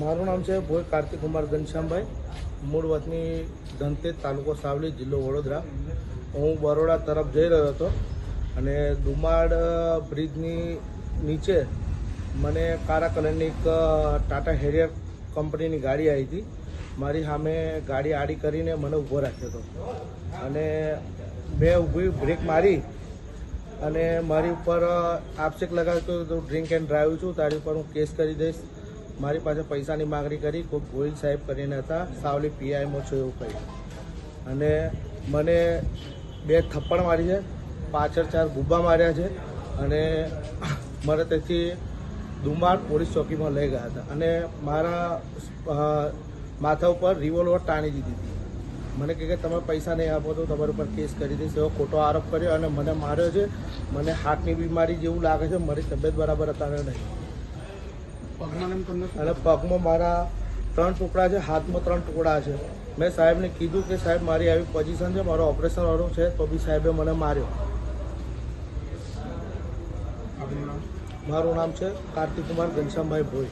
મારું નામ છે ભોય કાર્તિક કુમાર ઘનશ્યામભાઈ. મૂળ વતની ધનતેજ તાલુકો સાવલી જિલ્લો વડોદરા. હું બરોડા તરફ જઈ રહ્યો હતો અને દુમાડ બ્રિજની નીચે મને કાળા કલરની એક ટાટા હેરિયર કંપનીની ગાડી આવી હતી. મારી સામે ગાડી આડી કરીને મને ઊભો રાખ્યો હતો. અને મેં ઊભી બ્રેક મારી અને મારી ઉપર આપશેક લગાવ્યો તો ડ્રિંક એન્ડ ડ્રાઈવ છું. તારી ઉપર હું કેસ કરી દઈશ. મારી પાસે પૈસાની માગણી કરી કોઈ ગોહિલ સાહેબ કરીને હતા, સાવલી પીઆઈમાં છું એવું કહ્યું અને મને બે થપ્પડ મારી છે, પાછળ ચાર ગુબ્બા માર્યા છે, અને મને તેથી દુમાર પોલીસ ચોકીમાં લઈ ગયા હતા. અને મારા માથા ઉપર રિવોલ્વર ટાણી દીધી હતી. મને કહે કે તમે પૈસા નહીં આપો તો તમારા ઉપર કેસ કરી દઈશ. એવો ખોટો આરોપ કર્યો અને મને માર્યો છે. મને હાર્ટની બીમારી જેવું લાગે છે. મારી તબિયત બરાબર અત્યારે નહીં. અને પગમાં મારા ત્રણ ટુકડા છે હાથમાં ત્રણ ટુકડા છે. મેં સાહેબને કીધું કે સાહેબ મારી આવી પોઝિશન છે મારો ઓપરેશન વાળો છે તો બી સાહેબે મને માર્યો. મારું નામ છે કાર્તિક કુમાર ઘનશ્યામભાઈ ભોઈ.